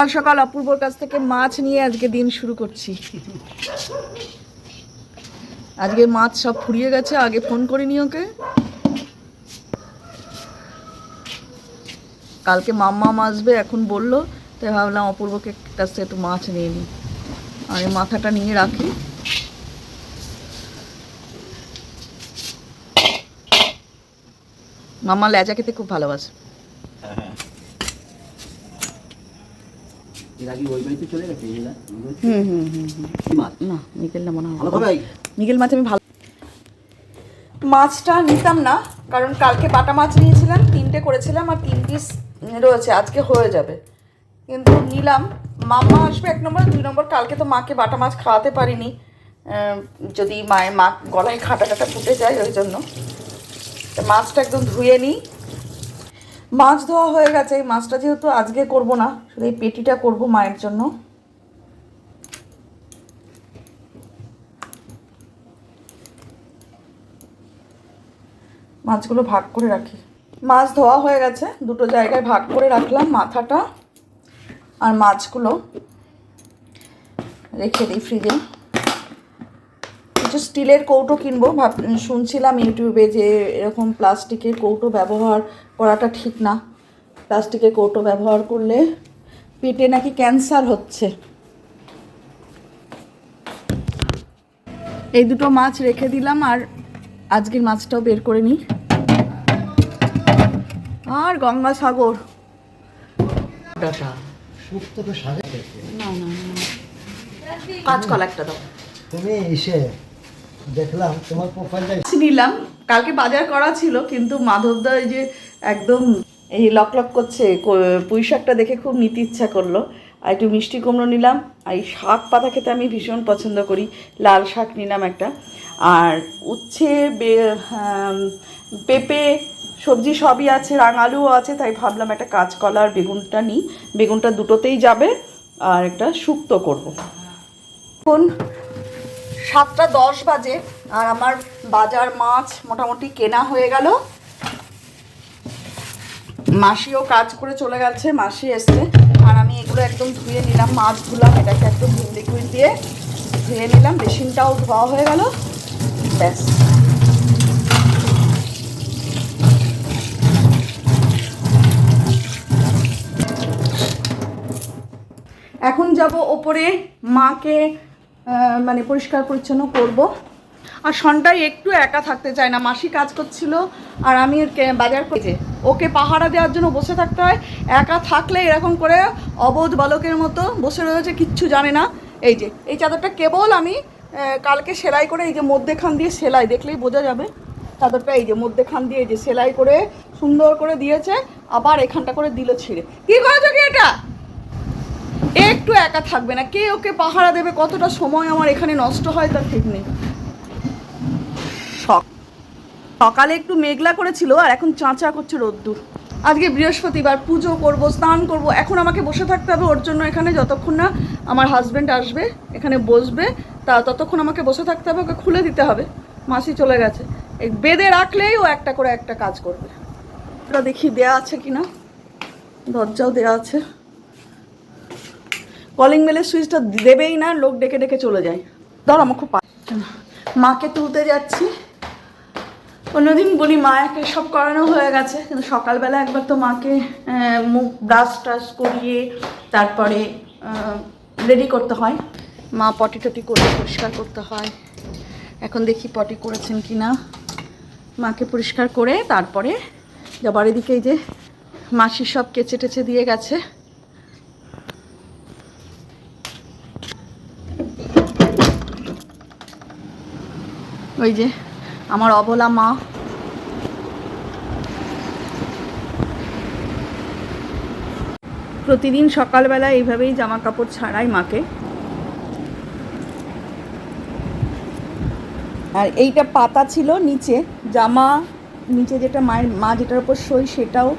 সকাল সকাল অপূর্বর কাছ থেকে মাছ নিয়ে আজকে দিন শুরু করছি। আজকে মাছ সব ফুরিয়ে গেছে, আগে ফোন করিনি ওকে। কালকে মাম্মা আসবে, এখন বলল, তাই ভাবলাম অপূর্বকে কাছ থেকে একটু মাছ নিয়ে নিই। আর মাথাটা নিয়ে রাখি। মাম্মা লেজা খেতে খুব ভালোবাসে এর আগে ওই বাড়িতে চলে গেছে এই না? হুম হুম হুম হুম। কি মাছ? না নিকেলটা মনে হয় ভালো মাছ আমি ভালো মাছটা নিতাম না কারণ কালকে বাটা মাছ নিয়েছিলাম তিনটে করেছিলাম আর তিন পিস রয়েছে আজকে হয়ে যাবে। কিন্তু নিলাম। মাম্মা আসবে এক নম্বর দুই নম্বর কালকে তো মাকে বাটা মাছ খাওয়াতে পারিনি। যদি মায়ের মা গলায় খাটা খাটা ফুটে যায় ওই জন্য। মাছটা একদম ধুয়ে নিই। মাছ ধোয়া হয়ে গেছে, এই মাছটা যেহেতু আজকে করব না, শুধু এই পেটিটা করব মায়ের জন্য। মাছগুলো ভাগ করে রাখি। মাছ ধোয়া হয়ে গেছে, দুটো জায়গায় ভাগ করে রাখলাম মাথাটা আর মাছগুলো। রেখে দিই ফ্রিজে। কিছু স্টিলের কৌটো কিনবো, ভাব শুনছিলাম ইউটিউবে যে এরকম প্লাস্টিকের কৌটো ব্যবহার করাটা ঠিক না। প্লাস্টিকের কৌটো ব্যবহার করলে পেটে নাকি ক্যান্সার হচ্ছে। এই দুটো মাছ রেখে দিলাম আর আজকের মাছটাও বের করে নিই। আর না কাঁচকলা একটা দাও। তুমি এসে দেখলাম তোমার প্রোফাইলটা নিলাম। কালকে বাজার করা ছিল কিন্তু মাধবদা এই যে একদম এই লক লক করছে। পুঁই শাকটা দেখে খুব নিতে ইচ্ছা করল। আর একটু মিষ্টি কুমড়ো নিলাম। আর এই শাক পাতা খেতে আমি ভীষণ পছন্দ করি। লাল শাক নিলাম একটা। আর উচ্ছে পেঁপে, সবজি সবই আছে, রাঙালুও আছে, তাই ভাবলাম একটা কাঁচকলা আর বেগুনটা নিই। বেগুনটা দুটোতেই যাবে। আর একটা শুক্তো করব। এখন সাতটা দশ বাজে। আর আমার বাজার মাছ মোটামুটি কেনা হয়ে গেল। মাসিও কাজ করে চলে গেছে, মাসি এসছে। আর আমি এগুলো একদম ধুয়ে নিলাম মাছ ধুলাম এটাকে একদম লিকুইড দিয়ে ধুয়ে নিলাম, বেসিনটাও ধোয়া হয়ে গেল। ব্যাস। এখন যাব ওপরে মাকে মানে পরিষ্কার পরিচ্ছন্ন করব। আর সন্ধ্যায় একটু একা থাকতে চায় না। মাসি কাজ করছিল আর আমি বাজার করছি ওকে পাহারা দেওয়ার জন্য বসে থাকতে হয়। একা থাকলে এরকম করে অবোধ বালকের মতো বসে রয়েছে, কিচ্ছু জানে না। এই যে, এই চাদরটা কেবল আমি কালকে সেলাই করে এই যে মধ্যেখান দিয়ে সেলাই, দেখলেই বোঝা যাবে। চাদরটা এই যে মধ্যেখান দিয়ে এই যে সেলাই করে সুন্দর করে দিয়েছে, আবার এখানটা করে দিল ছিঁড়ে। কি করেছ কি এটা? একটু একা থাকবে না। কে ওকে পাহারা দেবে? কতটা সময় আমার এখানে নষ্ট হয় তার ঠিক নেই। সকালে একটু মেঘলা করেছিল আর এখন চাঁচা করছে রোদ্দুর। আজকে বৃহস্পতিবার পুজো করব, স্নান করব, এখন আমাকে বসে থাকতে হবে, ওর জন্য এখানে যতক্ষণ না আমার হাজব্যান্ড আসবে, এখানে বসবে, তা ততক্ষণ আমাকে বসে থাকতে হবে, ওকে খুলে দিতে হবে, মাসি চলে গেছে। এই বেঁধে রাখলেই ও একটা করে একটা কাজ করবে। ওটা দেখি দেয়া আছে কি না দরজাও দেয়া আছে। কলিং বেলের সুইচটা দেবেই না, লোক ডেকে ডেকে চলে যায়। ধর আমার খুব মাকে তুলতে যাচ্ছি। অন্যদিন বলি মায়াকে সব করানো হয়ে গেছে, কিন্তু সকালবেলা একবার তো মাকে মুখ ব্রাশ টাশ করিয়ে তারপরে রেডি করতে হয়। মা পটি টটি করে পরিষ্কার করতে হয়। এখন দেখি পটি করেছেন কি না মাকে পরিষ্কার করে তারপরে যাবার এদিকে যে মাসি সব কেচে টেচে দিয়ে গেছে। ওই যে আমার অবলা মা। প্রতিদিন সকালবেলা এইভাবেই জামা কাপড় ছাড়াই মাকে। আর এইটা পাতা ছিল নিচে, জামা নিচে যেটা মায়ের, মা যেটার উপর সই সেটাও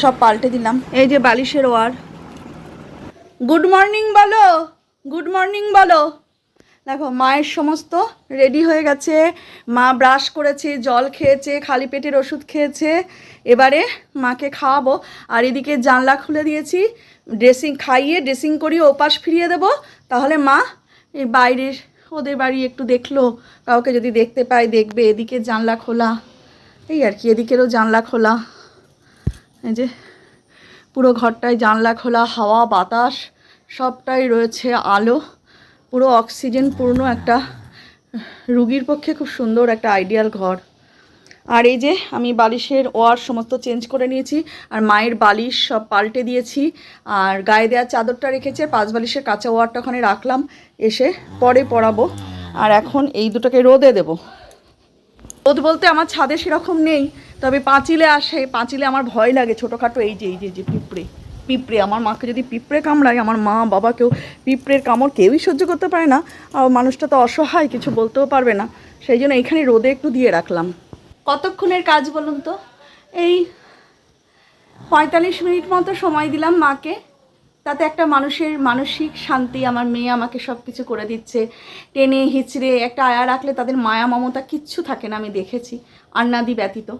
সব পাল্টে দিলাম। এই যে বালিশের ওয়ার। গুড মর্নিং বলো, গুড মর্নিং বলো। দেখো, মায়ের সমস্ত রেডি হয়ে গেছে। মা ব্রাশ করেছে, জল খেয়েছে, খালি পেটের ওষুধ খেয়েছে। এবারে মাকে খাওয়াবো। আর এদিকে জানলা খুলে দিয়েছি। ড্রেসিং খাইয়ে ড্রেসিং করিয়ে ওপাশ ফিরিয়ে দেবো। তাহলে মা এই বাইরের, ওদের বাড়ি একটু দেখল। কাউকে যদি দেখতে পায়, দেখবে। এদিকে জানলা খোলা। এই আর কি, এদিকেরও জানলা খোলা। এই যে পুরো ঘরটায় জানলা খোলা, হাওয়া, বাতাস, সবটাই রয়েছে, আলো। পুরো অক্সিজেন পূর্ণ একটা রুগীর পক্ষে খুব সুন্দর একটা আইডিয়াল ঘর। আর এই যে আমি বালিশের ওয়ার সমস্ত চেঞ্জ করে নিয়েছি, আর মায়ের বালিশ সব পাল্টে দিয়েছি, আর গায়ে দেওয়ার চাদরটা রেখেছে, পাঁচ বালিশের কাঁচা ওয়ারটা ওখানে রাখলাম, এসে পরে পরাবো। আর এখন এই দুটোকে রোদে দেবো। রোদ বলতে আমার ছাদে সেরকম নেই, তবে পাঁচিলে আসে, পাঁচিলে আমার ভয় লাগে ছোটোখাটো, এই যে এই যে এই যে পিঁপড়ে। পিঁপড়ে, আমার মাকে যদি পিঁপড়ে কামড়ায়, আমার মা বাবা কেউ পিঁপড়ের কামড় কেউই সহ্য করতে পারে না। আর মানুষটা তো অসহায়, কিছু বলতেও পারবে না। সেই জন্য এইখানে রোদে একটু দিয়ে রাখলাম। কতক্ষণের কাজ বলুন তো? এই পঁয়তাল্লিশ মিনিট মতো সময় দিলাম মাকে। তাতে একটা মানুষের মানসিক শান্তি, আমার মেয়ে আমাকে সব কিছু করে দিচ্ছে। টেনে, হিচড়ে, একটা আয়া রাখলে তাদের মায়া, মমতা কিচ্ছু থাকে না, আমি দেখেছি। আন্নাদি ব্যতীত।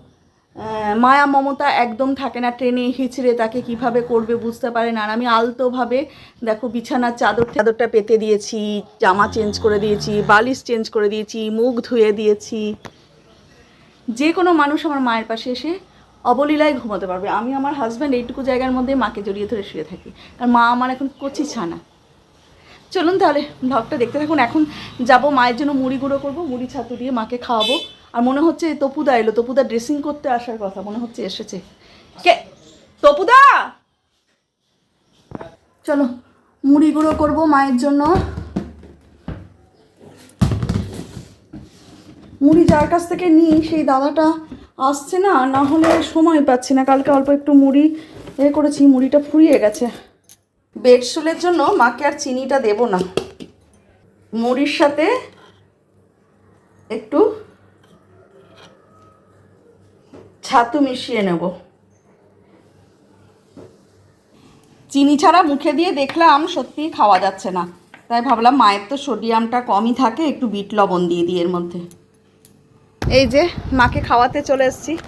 মায়া মমতা একদম থাকে না, ট্রেনে হিচড়ে তাকে কীভাবে করবে বুঝতে পারে না। আর আমি আলতোভাবে, দেখো, বিছানার চাদর চাদরটা পেতে দিয়েছি, জামা চেঞ্জ করে দিয়েছি, বালিশ চেঞ্জ করে দিয়েছি, মুখ ধুয়ে দিয়েছি। যে কোনো মানুষ আমার মায়ের পাশে এসে অবলীলায় ঘুমাতে পারবে। আমি আমার হাজব্যান্ড এইটুকু জায়গার মধ্যে মাকে জড়িয়ে ধরে শুয়ে থাকি। আর মা আমার এখন কচি ছানা। চলুন তাহলে ব্লগটা দেখতে থাকুন। এখন যাব মায়ের জন্য মুড়ি গুঁড়ো করব, মুড়ি ছাতু দিয়ে মাকে খাওয়াবো। আর মনে হচ্ছে তপুদা এলো, তপুদা ড্রেসিং করতে আসার কথা, মনে হচ্ছে এসেছে। কে? তপুদা! চলো, মুড়ি গুঁড়ো করব মায়ের জন্য। মুড়ি যার কাছ থেকে নিই, সেই দাদাটা আসছে না না হলে সময় পাচ্ছি না। কালকে অল্প একটু মুড়ি এ করেছি, মুড়িটা ফুরিয়ে গেছে। বেডশুলের জন্য মাকে আর চিনিটা দেব না। মুড়ির সাথে একটু ছাতু মিশিয়ে নেব। চিনি ছাড়া মুখে দিয়ে দেখলাম সত্যিই খাওয়া যাচ্ছে না। তাই ভাবলাম মায়ের তো সোডিয়ামটা কমই থাকে, একটু বিট লবণ দিয়ে দিই এর মধ্যে। এই যে মাকে খাওয়াতে চলে এসেছি।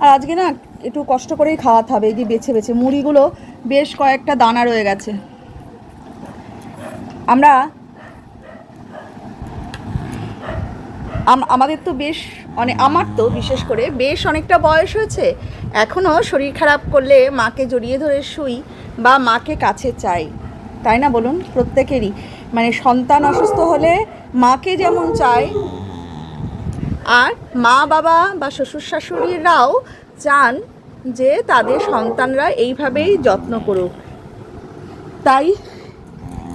আর আজকে না একটু কষ্ট করেই খাওয়াতে হবে, এই যে বেছে বেছে মুড়িগুলো, বেশ কয়েকটা দানা রয়ে গেছে। আমরা আম- আমাদের তো বেশ অনেক আমার তো বিশেষ করে বেশ অনেকটা বয়স হয়েছে। এখনও শরীর খারাপ করলে মাকে জড়িয়ে ধরে শুই বা মাকে কাছে চাই। তাই না বলুন? প্রত্যেকেরই। মানে সন্তান অসুস্থ হলে মাকে যেমন চায় আর মা বাবা বা শ্বশুর শাশুড়িরাও চান যে তাদের সন্তানরা এইভাবেই যত্ন করুক। তাই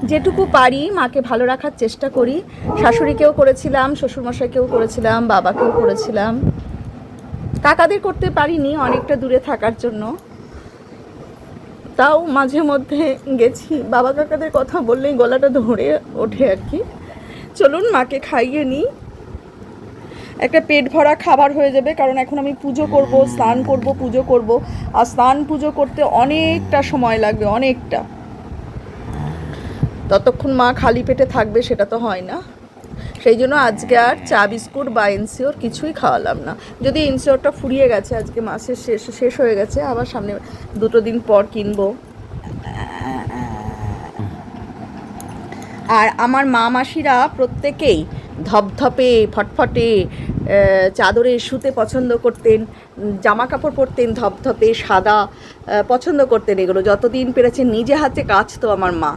যেটুকু পারি, মাকে ভালো রাখার চেষ্টা করি। শাশুড়িকেও করেছিলাম, শ্বশুরমশাইকেও করেছিলাম, বাবাকেও করেছিলাম। কাকাদের করতে পারিনি, অনেকটা দূরে থাকার জন্য। তাও মাঝে মধ্যে গেছি। বাবা কাকাদের কথা বললেই গলাটা ধরে ওঠে আর কি। চলুন, মাকে খাইয়ে নিই। একটা পেট ভরা খাবার হয়ে যাবে, কারণ এখন আমি পুজো করব, স্নান করব, পুজো করব। আর স্নান পুজো করতে অনেকটা সময় লাগবে, অনেকটা। ততক্ষণ মা খালি পেটে থাকবে সেটা তো হয় না। সেই জন্য আজকে আর চা, বিস্কুট বা এনসিওর কিছুই খাওয়ালাম না। যদি এনসিওরটা ফুরিয়ে গেছে, আজকে মাসের শেষ শেষ হয়ে গেছে, আবার সামনে দুটো দিন পর কিনবো। আর আমার মা মাসিরা প্রত্যেকেই ধপধপে, ফটফটে চাদরে শুতে পছন্দ করতেন জামা কাপড় পরতেন ধপধপে, সাদা পছন্দ করতেন এগুলো। যতদিন পেরেছেন নিজে হাতে কাজ তো আমার মা।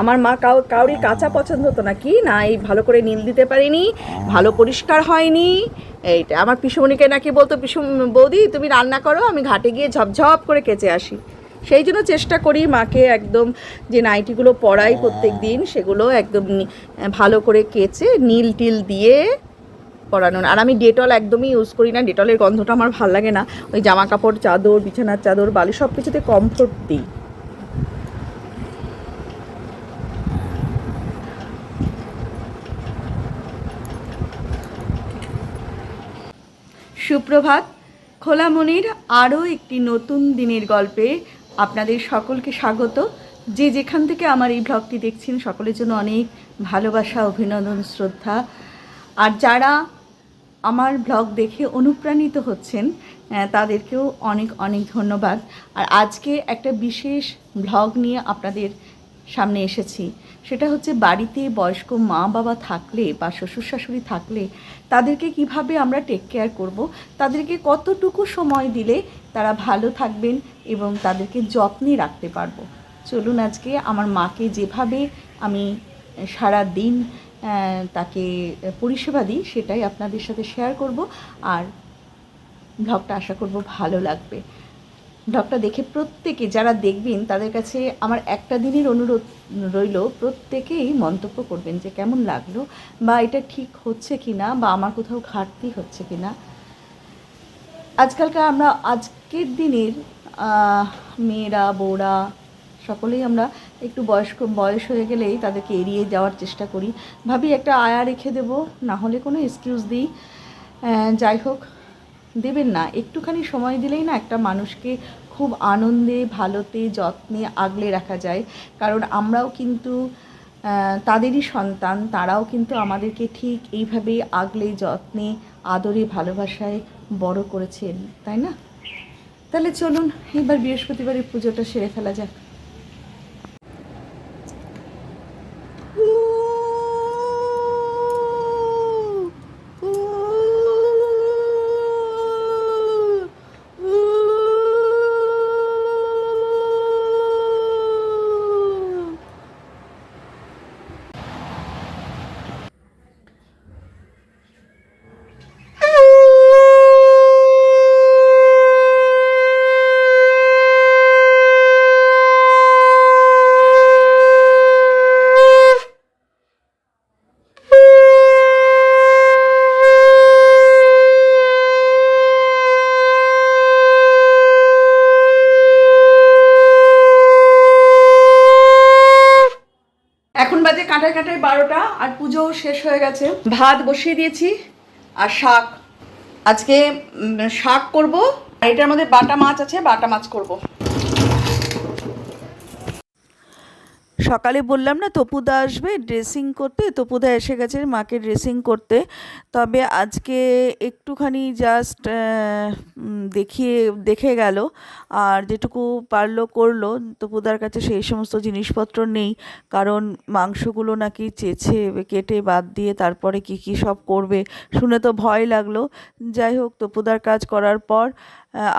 আমার মা কাউ কাউরি কাঁচা পছন্দ হতো না। কি? না, এই ভালো করে নীল দিতে পারিনি, ভালো পরিষ্কার হয়নি। এইটা, আমার পিসুমণিকে নাকি বলতো পিসু বৌদি, তুমি রান্না করো, আমি ঘাটে গিয়ে ঝপঝপ করে কেচে আসি। সেই জন্য চেষ্টা করি মাকে একদম যে নাইটিগুলো পরাই প্রত্যেক দিন, সেগুলো একদম ভালো করে কেচে নীল টিল দিয়ে পরানোর। আর আমি ডেটল একদমই ইউজ করি না, ডেটলের গন্ধটা আমার ভালো লাগে না। ওই জামা কাপড় চাদর, বিছানার চাদর বালি সব কিছুতে কমফোর্ট দিই। সুপ্রভাত। খোলা খোলামনির আরও একটি নতুন দিনের গল্পে আপনাদের সকলকে স্বাগত। যে যেখান থেকে আমার এই ব্লগটি দেখছেন, সকলের জন্য অনেক ভালোবাসা, অভিনন্দন, শ্রদ্ধা। আর যারা আমার ব্লগ দেখে অনুপ্রাণিত হচ্ছেন তাদেরকেও অনেক অনেক ধন্যবাদ। আর আজকে একটা বিশেষ ব্লগ নিয়ে আপনাদের সামনে এসেছি। সেটা হচ্ছে বাড়িতে বয়স্ক মা বাবা থাকলে বা শ্বশুর শাশুড়ি থাকলে তাদেরকে কীভাবে আমরা টেক কেয়ার করব, তাদেরকে কতটুকু সময় দিলে তারা ভালো থাকবেন এবং তাদেরকে যত্নে রাখতে পারব। চলুন আজকে আমার মাকে যেভাবে আমি সারা দিন তাকে পরিষেবা দিই সেটাই আপনাদের সাথে শেয়ার করব। আর ব্লগটা আশা করব ভালো লাগবে। ব্লগটা দেখে প্রত্যেকে যারা দেখবেন, তাদের কাছে আমার একটা দিনের অনুরোধ রইল, প্রত্যেকেই মন্তব্য করবেন যে কেমন লাগল বা এটা ঠিক হচ্ছে কি না বা আমার কোথাও ঘাটতি হচ্ছে কি না আজকালকার আমরা, আজকের দিনের মেয়েরা, বউরা সকলেই আমরা একটু বয়স্ক, বয়স হয়ে গেলেই তাদেরকে এড়িয়ে যাওয়ার চেষ্টা করি। ভাবি একটা আয়া রেখে দেবো, না হলে কোনো এক্সকিউজ দিই। যাই হোক, দেবেন না। একটুখানি সময় দিলেই না একটা মানুষকে খুব আনন্দে, ভালোতে, যত্নে আগলে রাখা যায়। কারণ আমরাও কিন্তু তাদেরই সন্তান, তারাও কিন্তু আমাদেরকে ঠিক এইভাবে আগলে, যত্নে, আদরে, ভালোবাসায় বড় করেছেন, তাই না? তাহলে চলুন, এবার বৃহস্পতিবারের পুজোটা সেরে ফেলা যাক এখন বাজে কাঁটায় কাঁটায় বারোটা আর পুজো শেষ হয়ে গেছে। ভাত বসিয়ে দিয়েছি আর শাক। আজকে শাক করব। আর এটার মধ্যে বাটা মাছ আছে, বাটা মাছ করব। সকালে বললাম না তপুদা আসবে ড্রেসিং করতে। তপুদা এসে গেছে মাকে ড্রেসিং করতে। তবে আজকে একটুখানি জাস্ট দেখিয়ে, দেখে গেল। আর যেটুকু পারল করল। তপুদার কাছে সেই সমস্ত জিনিসপত্র নেই। কারণ মাংসগুলো নাকি চেছে, কেটে বাদ দিয়ে তারপরে কি কি সব করবে শুনে তো ভয় লাগল। যাই হোক তপুদার কাজ করার পর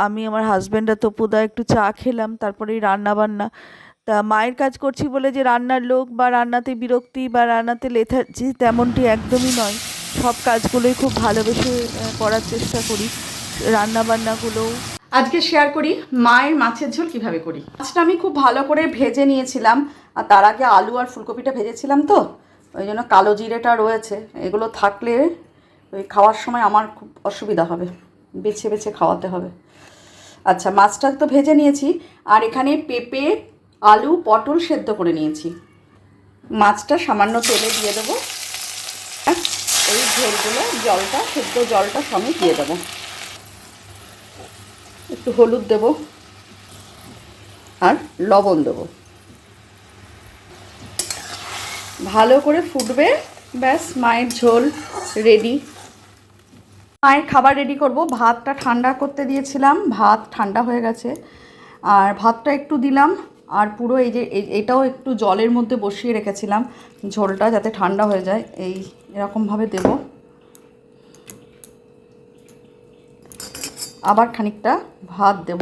আমি আমার হাজব্যান্ড আর তপুদা একটু চা খেলাম, তারপরেই রান্না বান্না মায়ের কাজ করছি বলে যে রান্নার লোক বা রান্নাতে বিরক্তি বা রান্নাতে লেথার্জি তেমনটি একদমই নয়। সব কাজগুলোই খুব ভালোবেসে করার চেষ্টা করি। রান্না বান্নাগুলোও আজকে শেয়ার করি মায়ের মাছের ঝোল কীভাবে করি। মাছটা আমি খুব ভালো করে ভেজে নিয়েছিলাম। আর তার আগে আলু আর ফুলকপিটা ভেজেছিলাম তো। ওই জন্য কালো জিরেটা রয়েছে। এগুলো থাকলে ওই খাওয়ার সময় আমার খুব অসুবিধা হবে। বেছে বেছে খাওয়াতে হবে। আচ্ছা মাছটা তো ভেজে নিয়েছি। আর এখানে পেঁপে আলু, পটল সেদ্ধ করে নিয়েছি। মাছটা সামান্য তেলে দিয়ে দেবো। আর এই ঝোলগুলো, জলটা, সেদ্ধ জলটা সমেত দিয়ে দেবো। একটু হলুদ দেব আর লবণ দেব। ভালো করে ফুটবে। ব্যাস, মায়ের ঝোল রেডি। মায়ের খাবার রেডি করব। ভাতটা ঠান্ডা করতে দিয়েছিলাম। ভাত ঠান্ডা হয়ে গেছে। আর ভাতটা একটু দিলাম। আর পুরো এই যে এটাও একটু জলের মধ্যে বসিয়ে রেখেছিলাম, ঝোলটা যাতে ঠান্ডা হয়ে যায়, এই এরকমভাবে দেবো। আবার খানিকটা ভাত দেব।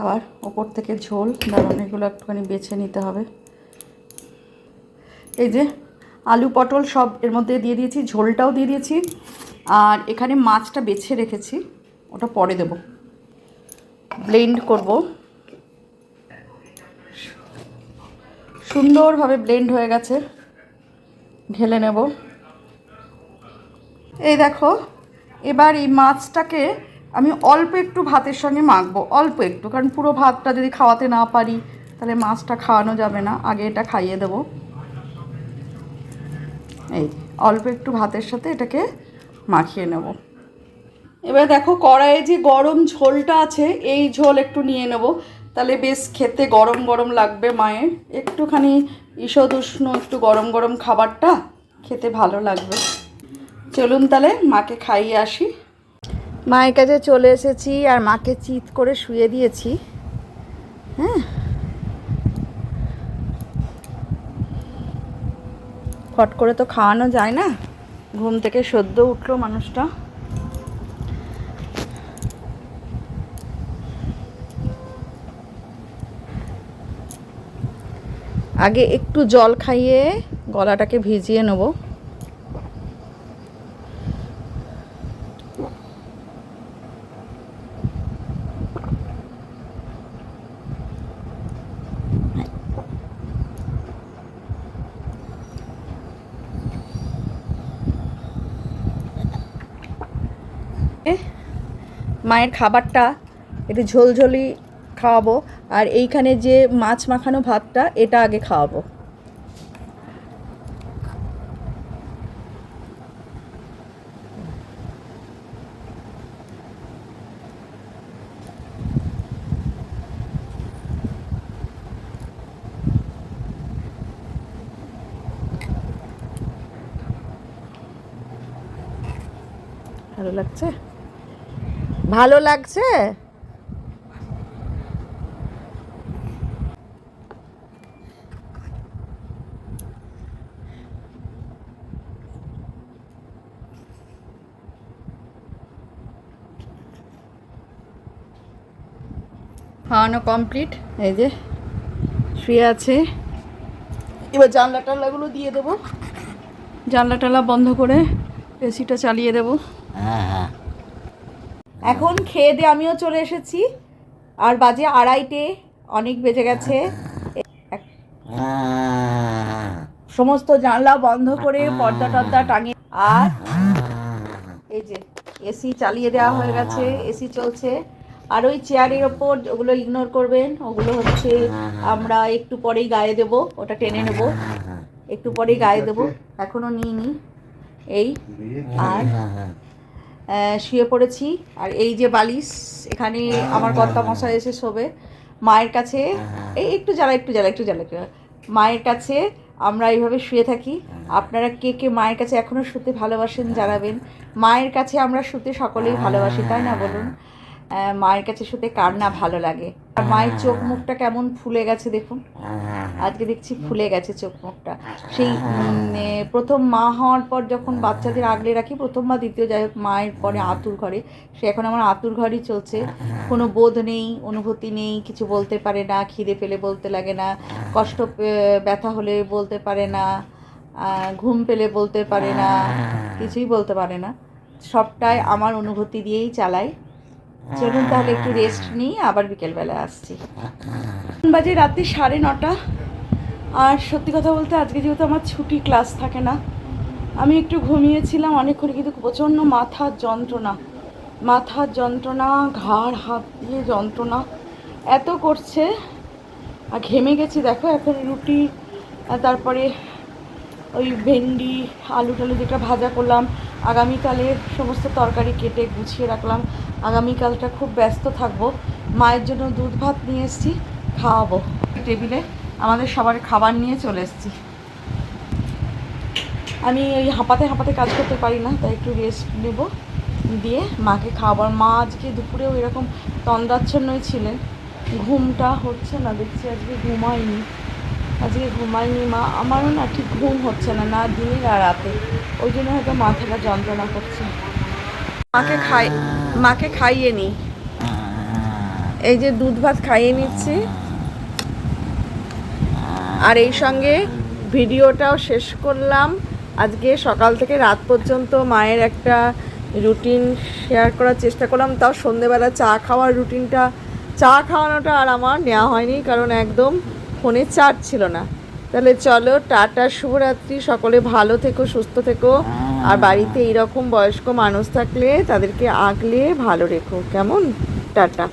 আবার ওপর থেকে ঝোল, দারুণ, এগুলো একটুখানি বেছে নিতে হবে। এই যে আলু পটল সব এর মধ্যে দিয়ে দিয়েছি, ঝোলটাও দিয়ে দিয়েছি। আর এখানে মাছটা বেছে রেখেছি, ওটা পরে দেব। ব্লেন্ড করব। সুন্দরভাবে ব্লেন্ড হয়ে গেছে। ঢেলে নেব। এই দেখো, এবার এই মাছটাকে আমি অল্প একটু ভাতের সঙ্গে মাখবো, অল্প একটু, কারণ পুরো ভাতটা যদি খাওয়াতে না পারি, তাহলে মাছটা খাওয়ানো যাবে না, আগে এটা খাইয়ে দেবো। এই, অল্প একটু ভাতের সাথে এটাকে মাখিয়ে নেব। এবার দেখো কড়াইয়ে যে গরম ঝোলটা আছে, এই ঝোল একটু নিয়ে নেব। তাহলে বেশ খেতে গরম গরম লাগবে মায়ের। একটুখানি ঈষদ উষ্ণ, একটু গরম গরম খাবারটা খেতে ভালো লাগবে। চলুন তাহলে মাকে খাইয়ে আসি। মায়ের কাছে চলে এসেছি আর মাকে চিৎ করে শুয়ে দিয়েছি। হ্যাঁ। ফট করে তো খাওয়ানো যায় না? ঘুম থেকে সদ্য উঠল মানুষটা। আগে একটু জল খাইয়ে গলাটাকে ভিজিয়ে নেব এ, মায়ের খাবারটা একটু ঝোলঝোলি খাওয়াবো, আর এইখানে যে মাছ মাখানো ভাতটা, এটা আগে খাওয়াবো। ভালো লাগছে? ভালো লাগছে? খাওয়ানো কমপ্লিট এই যে শুয়ে আছে। এবার জানলা টানলাগুলো দিয়ে দেবো। জানলা টানলা বন্ধ করে এসিটা চালিয়ে দেবো। এখন খেয়ে দিয়ে আমিও চলে এসেছি। আর বাজে আড়াইটে, অনেক বেজে গেছে। সমস্ত জানলা বন্ধ করে পর্দা টর্দা টাঙিয়ে আর এই যে এসি চালিয়ে দেওয়া হয়ে গেছে এসি চলছে। আর ওই চেয়ারের ওপর ওগুলো ইগনোর করবেন, ওগুলো হচ্ছে আমরা একটু পরেই গায়ে দেব, ওটা টেনে নেব। একটু পরেই গায়ে দেব, এখনও নিইনি। এই, আর শুয়ে পড়েছি। আর এই যে বালিশ এখানে আমার কর্তা মশাই এসে শোবে। মায়ের কাছে এই একটু জ্বালা একটু জ্বালা একটু জ্বালা একটু মায়ের কাছে আমরা এইভাবে শুয়ে থাকি। আপনারা কে কে মায়ের কাছে এখনও শুতে ভালোবাসেন জানাবেন। মায়ের কাছে আমরা শুতে সকলেই ভালোবাসি তাই না বলুন? মায়ের কাছে শুতে কার না ভালো লাগে? আর মায়ের চোখ মুখটা কেমন ফুলে গেছে দেখুন। আজকে দেখছি ফুলে গেছে চোখ মুখটা। সেই প্রথম মা হওয়ার পর যখন বাচ্চাদের আগলে রাখি প্রথম বা দ্বিতীয় যাই হোক মায়ের পরে আতুর ঘরে। সে এখন আমার আতুর ঘরই চলছে। কোনো বোধ নেই অনুভূতি নেই কিছু বলতে পারে না খিদে পেলে বলতে লাগে না কষ্ট ব্যথা হলে বলতে পারে না ঘুম পেলে বলতে পারে না কিছুই বলতে পারে না। সবটাই আমার অনুভূতি দিয়েই চালাই চলুন তাহলে একটু রেস্ট নিই, আবার বিকেলবেলা আসছি। বাজে রাত্রি সাড়ে নটা। আর সত্যি কথা বলতে আজকে যেহেতু আমার ছুটি ক্লাস থাকে না, আমি একটু ঘুমিয়েছিলাম, অনেকক্ষণ কিন্তু প্রচণ্ড মাথার যন্ত্রণা। মাথার যন্ত্রণা, ঘাড়, হাত দিয়ে যন্ত্রণা। এত করছে, আর ঘেমে গেছি, দেখো এখন রুটি তারপরে ওই ভেন্ডি আলু টালু যেটা ভাজা করলাম আগামীকালের সমস্ত তরকারি কেটে গুছিয়ে রাখলাম। আগামীকালটা খুব ব্যস্ত থাকব। মায়ের জন্য দুধ ভাত নিয়ে এসেছি, খাওয়াবো। টেবিলে আমাদের সবার খাবার নিয়ে চলে এসেছি। আমি ওই হাঁপাতে হাঁপাতে কাজ করতে পারি না, তাই একটু রেস্ট নেব দিয়ে মাকে খাবার মা আজকে দুপুরেও এরকম তন্দাচ্ছন্নই ছিলেন। ঘুমটা হচ্ছে না, দেখছি আজকে ঘুমায়নি। আজকে ঘুমাইনি, মা, আমারও না ঠিক ঘুম হচ্ছে না না দিনে, না রাতে। ওই জন্য হয়তো মাথাটা যন্ত্রণা করছে। মাকে খাই, মাকে খাইয়ে নি। এই যে দুধ ভাত খাইয়ে নিচ্ছি। আর এই সঙ্গে ভিডিওটাও শেষ করলাম। আজকে সকাল থেকে রাত পর্যন্ত মায়ের একটা রুটিন শেয়ার করার চেষ্টা করলাম। তাও সন্ধেবেলা চা খাওয়ার রুটিনটা, চা খাওয়ানোটা আর আমার নেওয়া হয়নি, কারণ একদম ফোনে চার্জ ছিল না। তাহলে চলো টাটা শুভরাত্রি সকলে ভালো থেকো সুস্থ থেকো। আর বাড়িতে এইরকম বয়স্ক মানুষ থাকলে তাদেরকে আগলে ভালো রেখো। কেমন? টাটা।